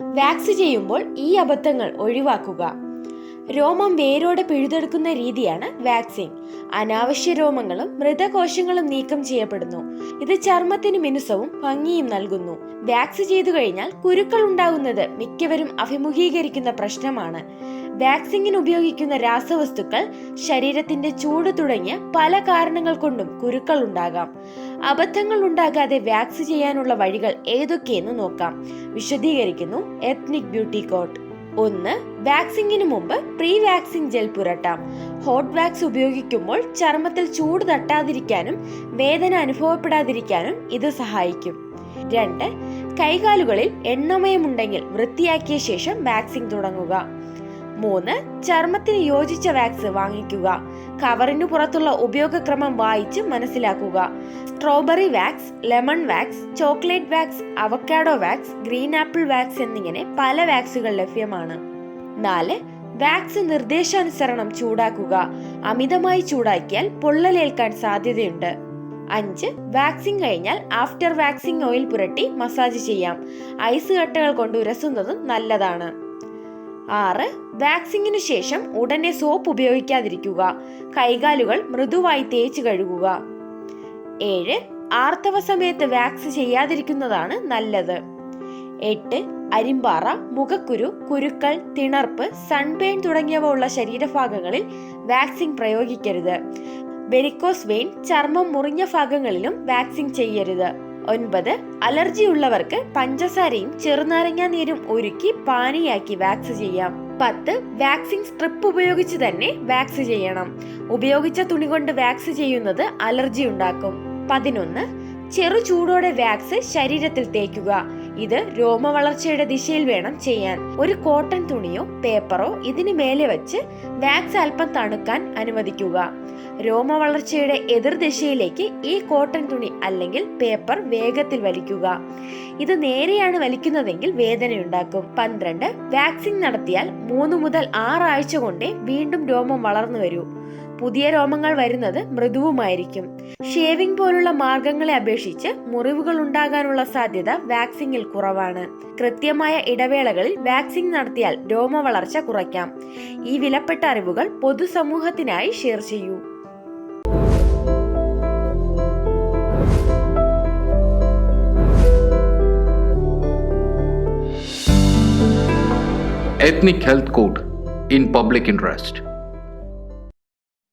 Wax ചെയ്യുമ്പോൾ ഈ അബദ്ധങ്ങൾ ഒഴിവാക്കുക. രോമം വേരോടെ പിഴുതെടുക്കുന്ന രീതിയാണ് വാക്സിൻ. അനാവശ്യ രോമങ്ങളും മൃതകോശങ്ങളും നീക്കം ചെയ്യപ്പെടുന്നു. ഇത് ചർമ്മത്തിന് മിനുസവും ഭംഗിയും നൽകുന്നു. വാക്സ് ചെയ്തു കഴിഞ്ഞാൽ കുരുക്കൾ ഉണ്ടാകുന്നത് മിക്കവരും അഭിമുഖീകരിക്കുന്ന പ്രശ്നമാണ്. വാക്സിങ്ങിന് ഉപയോഗിക്കുന്ന രാസവസ്തുക്കൾ ശരീരത്തിന്റെ ചൂട് തുടങ്ങിയ പല കാരണങ്ങൾ കൊണ്ടും കുരുക്കൾ ഉണ്ടാകാം. അബദ്ധങ്ങൾ ഉണ്ടാകാതെ വാക്സ് ചെയ്യാനുള്ള വഴികൾ ഏതൊക്കെയെന്ന് നോക്കാം. വിശദീകരിക്കുന്നു എത്നിക് ബ്യൂട്ടി കോട്ട് ഒന്ന് വാക്സിങ്ങിന് മുമ്പ് പ്രീ വാക്സിൻ ജെൽ പുരട്ടാം. ഹോട്ട് വാക്സ് ഉപയോഗിക്കുമ്പോൾ ചർമ്മത്തിൽ ചൂട് തട്ടാതിരിക്കാനും വേദന അനുഭവപ്പെടാതിരിക്കാനും ഇത് സഹായിക്കും. രണ്ട് കൈകാലുകളിൽ എണ്ണമയമുണ്ടെങ്കിൽ വൃത്തിയാക്കിയ ശേഷം വാക്സിൻ തുടങ്ങുക. മൂന്ന് ചർമ്മത്തിന് യോജിച്ച വാക്സ് വാങ്ങിക്കുക. കവറിനു പുറത്തുള്ള ഉപയോഗക്രമം വായിച്ച് മനസ്സിലാക്കുക. Strawberry wax lemon wax chocolate wax avocado wax green apple wax എന്നിങ്ങനെ പല വാക്സുകൾ ലഭ്യമാണ്. നാല് വാക്സ് നിർദ്ദേശാനുസരണം ചൂടാക്കുക. അമിതമായി ചൂടാക്കിയാൽ പൊള്ളലേൽക്കാൻ സാധ്യതയുണ്ട്. അഞ്ച് വാക്സിംഗ് കഴിഞ്ഞാൽ ആഫ്റ്റർ വാക്സിംഗ് ഓയിൽ പുരട്ടി മസാജ് ചെയ്യാം. ഐസ് കട്ടകൾ കൊണ്ട് ഉരസുന്നതും നല്ലതാണ്. ആറ് വാക്സിങ്ങിനു ശേഷം ഉടനെ സോപ്പ് ഉപയോഗിക്കാതിരിക്കുക. കൈകാലുകൾ മൃദുവായി തേച്ച് കഴുകുക. ഏഴ് ആർത്തവ സമയത്ത് വാക്സ് ചെയ്യാതിരിക്കുന്നതാണ് നല്ലത്. എട്ട് അരിമ്പാറ മുഖക്കുരു കുരുക്കൾ തിണർപ്പ് സൺബേൺ തുടങ്ങിയവ ഉള്ള ശരീരഭാഗങ്ങളിൽ വാക്സിൻ പ്രയോഗിക്കരുത്. വെരിക്കോസ് വെയിൻ ചർമ്മം മുറിഞ്ഞ ഭാഗങ്ങളിലും വാക്സിൻ ചെയ്യരുത്. ഒൻപത് അലർജി ഉള്ളവർക്ക് പഞ്ചസാരയും ചെറുനാരങ്ങാ നീരും ഒരുക്കി പാനിയാക്കി വാക്സ് ചെയ്യാം. പത്ത് വാക്സിൻ സ്ട്രിപ്പ് ഉപയോഗിച്ച് തന്നെ വാക്സ് ചെയ്യണം. ഉപയോഗിച്ച തുണി കൊണ്ട് വാക്സ് ചെയ്യുന്നത് അലർജി ഉണ്ടാക്കും. പതിനൊന്ന് ചെറു ചൂടോടെ വാക്സ് ശരീരത്തിൽ തേക്കുക. ഇത് രോമവളർച്ചയുടെ ദിശയിൽ വേണം ചെയ്യാൻ. ഒരു കോട്ടൺ തുണിയോ പേപ്പറോ ഇതിന് മേലെ വെച്ച് വാക്സ് അല്പം തണുക്കാൻ അനുവദിക്കുക. രോമവളർച്ചയുടെ എതിർദിശയിലേക്ക് ഈ കോട്ടൺ തുണി അല്ലെങ്കിൽ പേപ്പർ വേഗത്തിൽ വലിക്കുക. ഇത് നേരെയാണ് വലിക്കുന്നതെങ്കിൽ വേദനയുണ്ടാക്കും പന്ത്രണ്ട് വാക്സിൻ നടത്തിയാൽ മൂന്ന് മുതൽ ആറാഴ്ച കൊണ്ടേ വീണ്ടും രോമം വളർന്നു വരൂ. പുതിയ രോമങ്ങൾ വരുന്നത് മൃദുവുമായിരിക്കും. ഷേവിംഗ് പോലുള്ള മാർഗങ്ങളെ അപേക്ഷിച്ച് മുറിവുകൾ ഉണ്ടാകാനുള്ള സാധ്യത വാക്സിനിൽ കുറവാണ്. കൃത്യമായ ഇടവേളകളിൽ വാക്സിൻ നടത്തിയാൽ രോമ വളർച്ച കുറയ്ക്കാം. ഈ വിലപ്പെട്ട അറിവുകൾ പൊതുസമൂഹത്തിനായി ഷെയർ ചെയ്യൂ. Ethnic health code in public interest